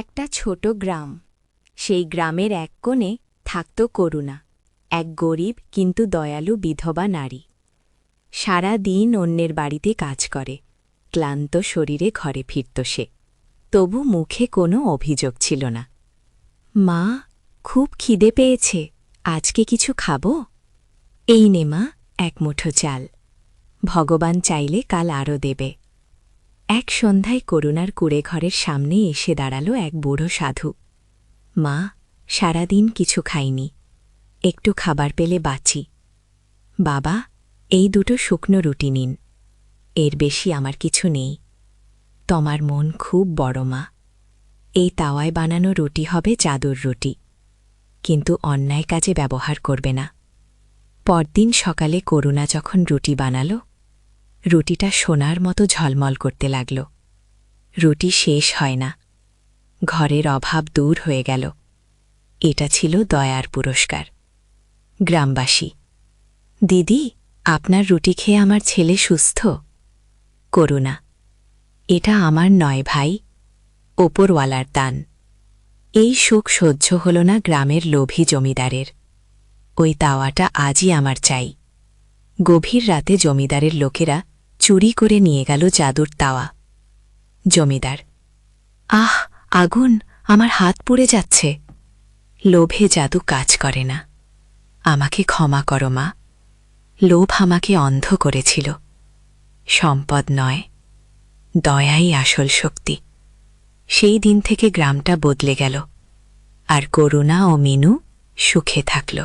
একটা ছোট গ্রাম। সেই গ্রামের এক কোণে থাকত করুণা, এক গরিব কিন্তু দয়ালু বিধবা নারী। সারা দিন অন্যের বাড়িতে কাজ করে, ক্লান্ত শরীরে ঘরে ফিরত সে। তবু মুখে কোনো অভিযোগ ছিল না। মা, খুব খিদে পেয়েছে, আজকে কিছু খাব? এই নে মা, এক মুঠো চাল। ভগবান চাইলে কাল আরও দেবে। এক সন্ধ্যায় করুণার কুড়ে ঘরের সামনে এসে দাঁড়াল এক বুড়ো সাধু। মা, সারাদিন কিছু খাইনি। একটু খাবার পেলে বাঁচি। বাবা, এই দুটো শুকনো রুটি নিন। এর বেশি আমার কিছু নেই। তোমার মন খুব বড়, মা। এই তাওয়ায় বানানো রুটি হবে জাদুর রুটি। কিন্তু অন্যায় কাজে ব্যবহার করবে না। পরদিন সকালে করুণা যখন রুটি বানাল রুটিটা সোনার মতো ঝলমল করতে লাগল। রুটি শেষ হয় না। ঘরের অভাব দূর হয়ে গেল। এটা ছিল দয়ার পুরস্কার। গ্রামবাসী, দিদি, আপনার রুটি খেয়ে আমার ছেলে সুস্থ? করুণা, এটা আমার নয় ভাই, ওপরওয়ালার দান। এই সুখ সহ্য হল না গ্রামের লোভী জমিদারের। ওই তাওয়াটা আজই আমার চাই। গভীর রাতে জমিদারের লোকেরা চুরি করে নিয়ে গেল জাদুর তাওয়া। জমিদার, আহ, আগুন, আমার হাত পুড়ে যাচ্ছে। লোভে জাদু কাজ করে না। আমাকে ক্ষমা করো মা। লোভ আমাকে অন্ধ করেছিল। সম্পদ নয়, দয়াই আসল শক্তি। সেই দিন থেকে গ্রামটা বদলে গেল। আর করুণা ও মিনু সুখে থাকল।